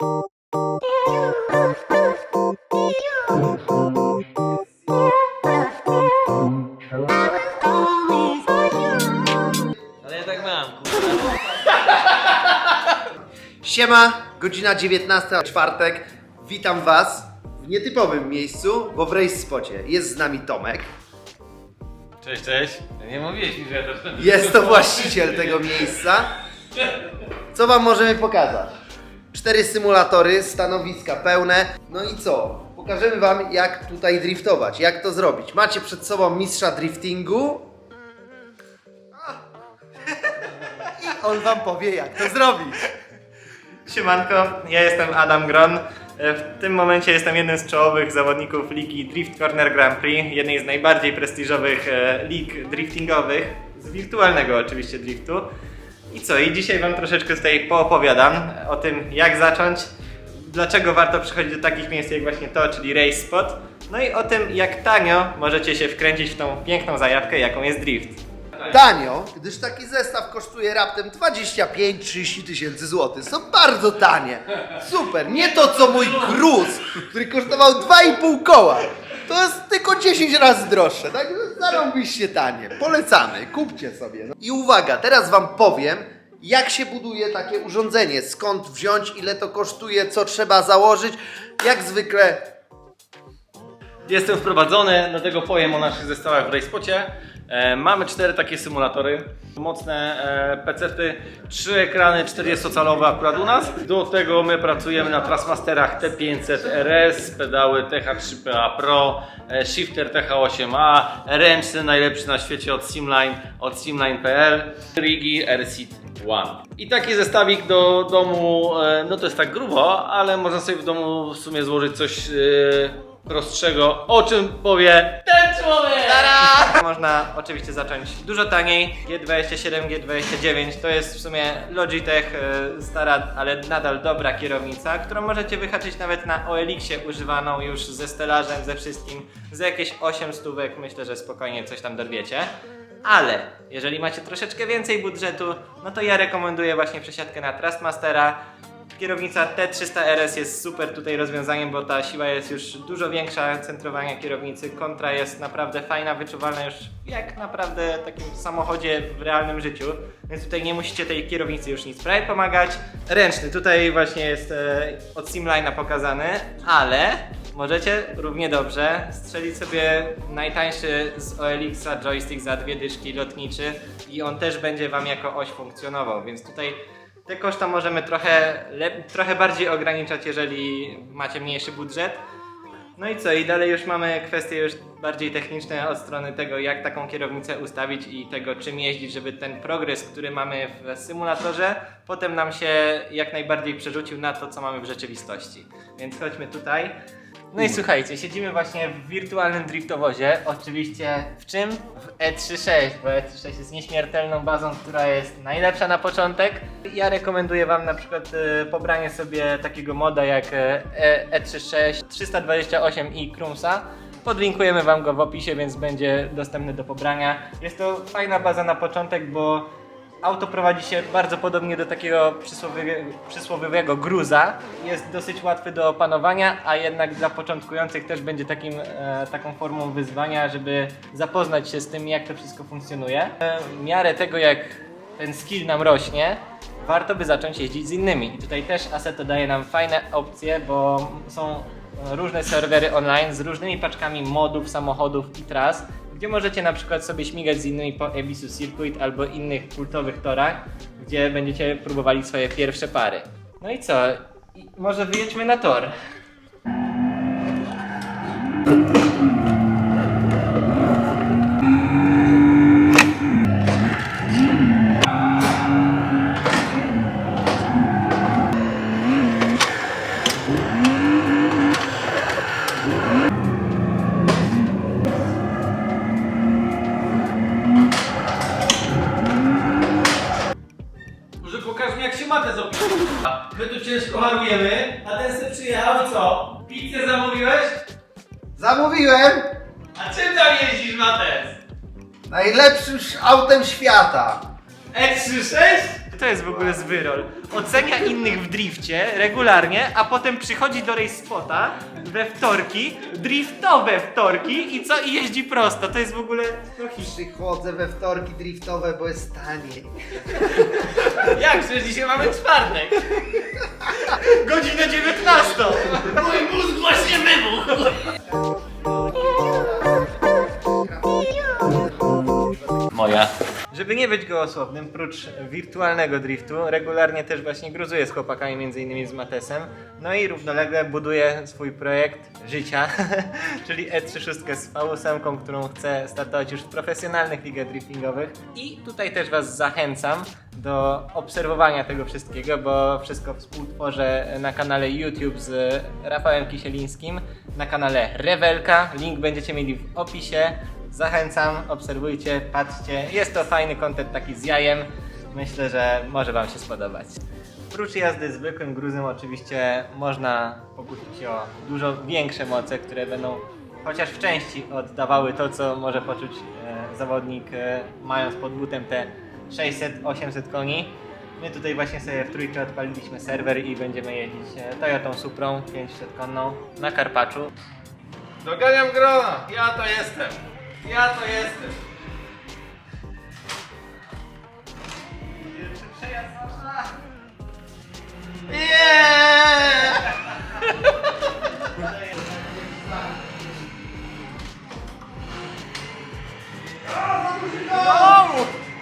Ale ja tak mam, kurwa. Siema, godzina 19, czwartek. Witam Was w nietypowym miejscu, bo w Race Spocie jest z nami Tomek. Cześć, cześć. Nie mówiłeś mi, że ja to Jest to właściciel tego miejsca. Co Wam możemy pokazać? Cztery symulatory, stanowiska pełne. No i co? Pokażemy Wam, jak tutaj driftować, jak to zrobić. Macie przed sobą mistrza driftingu. I on Wam powie, jak to zrobić. Siemanko, ja jestem Adam Gron. W tym momencie jestem jednym z czołowych zawodników ligi Drift Corner Grand Prix, jednej z najbardziej prestiżowych e, lig driftingowych, z wirtualnego oczywiście driftu. I co, i dzisiaj Wam troszeczkę tutaj poopowiadam o tym, jak zacząć, dlaczego warto przychodzić do takich miejsc jak właśnie to, czyli Race Spot, no i o tym, jak tanio możecie się wkręcić w tą piękną zajawkę, jaką jest drift. Tanio, gdyż taki zestaw kosztuje raptem 25-30 tysięcy złotych. Są bardzo tanie. Super. Nie to co mój gruz, który kosztował 2,5 koła. To jest tylko 10 razy droższe. Tak zarąbiście tanie. Polecamy. Kupcie sobie. No. I uwaga, teraz wam powiem, jak się buduje takie urządzenie, skąd wziąć, ile to kosztuje, co trzeba założyć. Jak zwykle Jestem wprowadzony, dlatego powiem o naszych zestawach w RaceSpocie. E, mamy cztery takie symulatory, mocne e, pecety, trzy ekrany 40-calowe akurat u nas. Do tego my pracujemy na Trustmasterach T500 RS, pedały TH3PA Pro, e, shifter TH8A, ręczny najlepszy na świecie od Simline, od simline.pl, Rigi RC One. I taki zestawik do domu, no to jest tak grubo, ale można sobie w domu w sumie złożyć coś prostszego, o czym powie ten człowiek! Można oczywiście zacząć dużo taniej. G27, G29 to jest w sumie Logitech, e, stara, ale nadal dobra kierownica, którą możecie wyhaczyć nawet na OLX-ie używaną już ze stelażem, ze wszystkim. Za jakieś 8 stówek myślę, że spokojnie coś tam dorwiecie. Ale jeżeli macie troszeczkę więcej budżetu, no to ja rekomenduję właśnie przesiadkę na Trustmastera. Kierownica T300 RS jest super tutaj rozwiązaniem, bo ta siła jest już dużo większa, centrowania kierownicy, kontra jest naprawdę fajna, wyczuwalna już jak naprawdę w takim samochodzie w realnym życiu, więc tutaj nie musicie tej kierownicy już nic prawie pomagać. Ręczny, tutaj właśnie jest e, od Simline'a pokazany, ale możecie równie dobrze strzelić sobie najtańszy z OLX-a joystick za dwie dyszki lotniczy i on też będzie Wam jako oś funkcjonował, więc tutaj te koszta możemy trochę, trochę bardziej ograniczać, jeżeli macie mniejszy budżet. No i co? I dalej już mamy kwestie już bardziej techniczne od strony tego, jak taką kierownicę ustawić i tego, czym jeździć, żeby ten progres, który mamy w symulatorze, potem nam się jak najbardziej przerzucił na to, co mamy w rzeczywistości. Więc chodźmy tutaj. No i słuchajcie, siedzimy właśnie w wirtualnym driftowozie. Oczywiście w czym? W E36, bo E36 jest nieśmiertelną bazą, która jest najlepsza na początek. Ja rekomenduję Wam na przykład e, pobranie sobie takiego moda jak e, E- E36 328i Krumsa. Podlinkujemy Wam go w opisie, więc będzie dostępny do pobrania. Jest to fajna baza na początek, bo Auto prowadzi się bardzo podobnie do takiego przysłowiowego, gruza. Jest dosyć łatwy do opanowania, a jednak dla początkujących też będzie takim, e, taką formą wyzwania, żeby zapoznać się z tym, jak to wszystko funkcjonuje. E, w miarę tego, jak ten skill nam rośnie, warto by zacząć jeździć z innymi. I tutaj też Assetto daje nam fajne opcje, bo są różne serwery online z różnymi paczkami modów, samochodów i tras, gdzie możecie na przykład sobie śmigać z innymi po Ebisu Circuit albo innych kultowych torach, gdzie będziecie próbowali swoje pierwsze pary. No i co? I może wyjedźmy na tor. Ciężko harujemy, a ten se przyjechał i co? Pizzę zamówiłeś? zamówiłem A czym tam jeździsz Mates? najlepszym autem świata. E36? To jest w ogóle zwyrol. Ocenia innych w drifcie regularnie, a potem przychodzi do race spota we wtorki, driftowe wtorki i co? I jeździ prosto. To jest w ogóle no hit. Przychodzę we wtorki driftowe, bo jest taniej. Jak? Przecież dzisiaj mamy czwartek. Godzinę 19! Żeby nie być gołosłownym, prócz wirtualnego driftu, regularnie też właśnie gruzuję z chłopakami, między innymi z Matesem. No i równolegle buduję swój projekt życia, czyli E36 z V8, którą chcę startować już w profesjonalnych ligach driftingowych. I tutaj też Was zachęcam do obserwowania tego wszystkiego, bo wszystko współtworzę na kanale YouTube z Rafałem Kisielińskim, na kanale Rewelka. Link będziecie mieli w opisie. Zachęcam, obserwujcie, patrzcie. Jest to fajny kontent taki z jajem. Myślę, że może Wam się spodobać. Prócz jazdy zwykłym gruzem oczywiście można pokusić się o dużo większe moce, które będą chociaż w części oddawały to, co może poczuć e, zawodnik e, mając pod butem te 600-800 koni. My tutaj właśnie sobie w trójkę odpaliliśmy serwer i będziemy jeździć e, Toyotą Suprą 500 konną na Karpaczu. Doganiam grona. Ja to jestem. Ja to jestem. Yeah!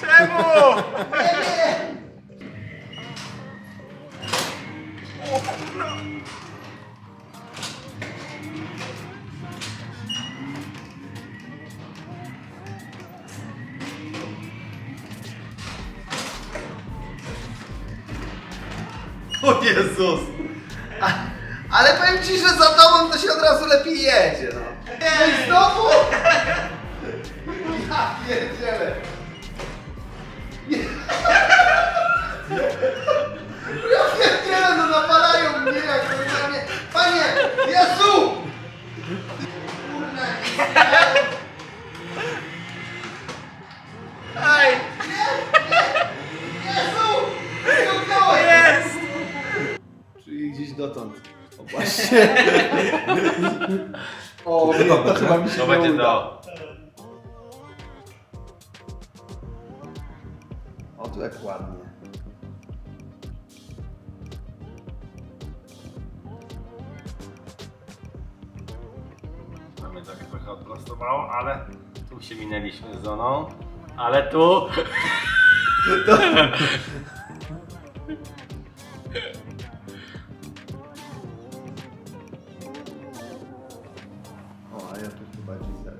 Czemu? O Jezus! A, ale powiem ci, że za tobą to się od razu lepiej jedzie, no. No i znowu! Ja pierdzielę. Ja pierdzielę, no napalają mnie jak normalnie. Panie! Jezu! Kurna, dotąd. O właśnie. o, nie, to chyba mi się To nie uda. O, tu jak ładnie. Mamy tak trochę odprostowało, ale tu się minęliśmy z zoną. Ale tu...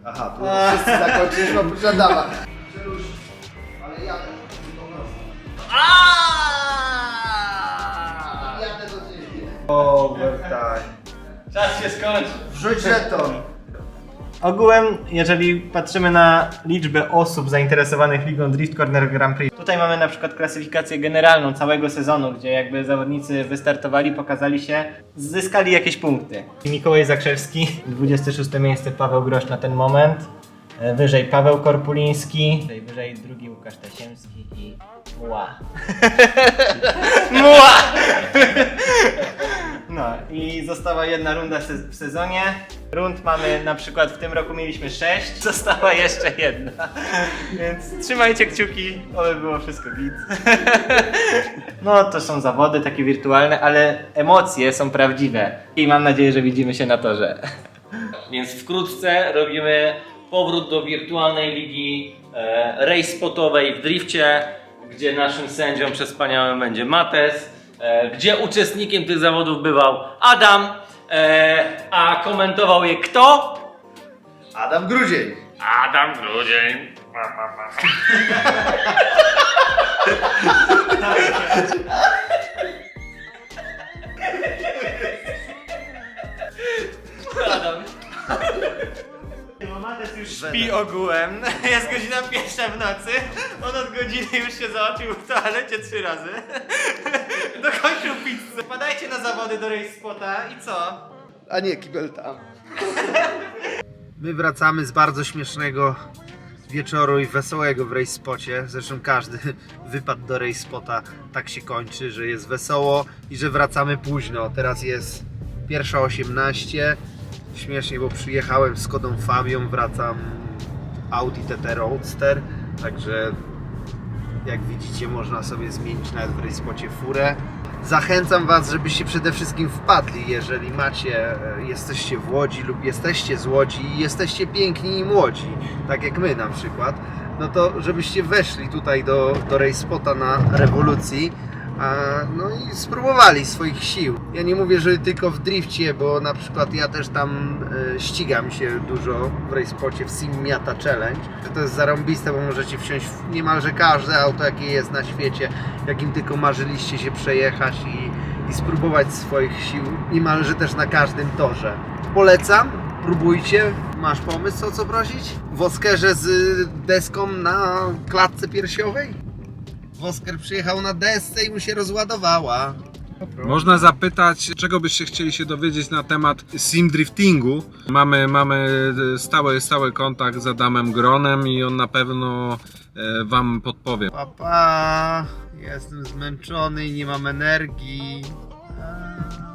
Aha, tu wszyscy zakończyliśmy oprócz Adama. Czeluś, ale jadę. Jadę do ciebie. Overtime. Czas się skończy. Wrzuć żeton. Ogółem, jeżeli patrzymy na liczbę osób zainteresowanych Ligą Drift Corner Grand Prix, tutaj mamy na przykład klasyfikację generalną całego sezonu, gdzie jakby zawodnicy wystartowali, pokazali się, zyskali jakieś punkty. Mikołaj Zakrzewski, 26 miejsce Paweł Grosz na ten moment, e, wyżej Paweł Korpuliński, tutaj wyżej drugi Łukasz Tasiemski i Mła. Mła! No i została jedna runda se- w sezonie. Rund mamy na przykład w tym roku mieliśmy 6, została jeszcze jedna. Więc trzymajcie kciuki, oby było wszystko git. No to są zawody takie wirtualne, ale emocje są prawdziwe. I mam nadzieję, że widzimy się na torze. Więc wkrótce robimy powrót do wirtualnej ligi e, race spotowej w drifcie, gdzie naszym sędzią przespaniałym będzie Mates, gdzie uczestnikiem tych zawodów bywał Adam, e, a komentował je kto? Adam Grudzień. Adam Grudzień. Adam. Mates już śpi ogółem, jest godzina pierwsza w nocy, on od godziny już się zaoczył w toalecie trzy razy, dokończył pizzę. Padajcie na zawody do Race Spota i co? A nie, kibel tam. My wracamy z bardzo śmiesznego wieczoru i wesołego w rejspocie. Zresztą każdy wypad do rejspota tak się kończy, że jest wesoło i że wracamy późno. Teraz jest pierwsza 18. Śmiesznie, bo przyjechałem z Kodą Fabią, wracam Audi TT Roadster, także jak widzicie można sobie zmienić nawet w rejspocie furę. Zachęcam Was, żebyście przede wszystkim wpadli, jeżeli macie, e, jesteście w Łodzi lub jesteście z Łodzi i jesteście piękni i młodzi, tak jak my na przykład, no to żebyście weszli tutaj do, do rejspota na rewolucji, no i spróbowali swoich sił. Ja nie mówię, że tylko w drifcie, bo na przykład ja też tam e, ścigam się dużo w rejspocie w Sim Miata Challenge. To jest zarąbiste, bo możecie wsiąść w niemalże każde auto, jakie jest na świecie, jakim tylko marzyliście się przejechać i, i spróbować swoich sił niemalże też na każdym torze. Polecam, próbujcie. Masz pomysł, o co prosić? W Oskerze z deską na klatce piersiowej? Wosker przyjechał na desce i mu się rozładowała. Można zapytać, czego byście chcieli się dowiedzieć na temat sim driftingu. Mamy, mamy stały, stały kontakt z Adamem Gronem i on na pewno e, Wam podpowie. Papa, jestem zmęczony i nie mam energii. A.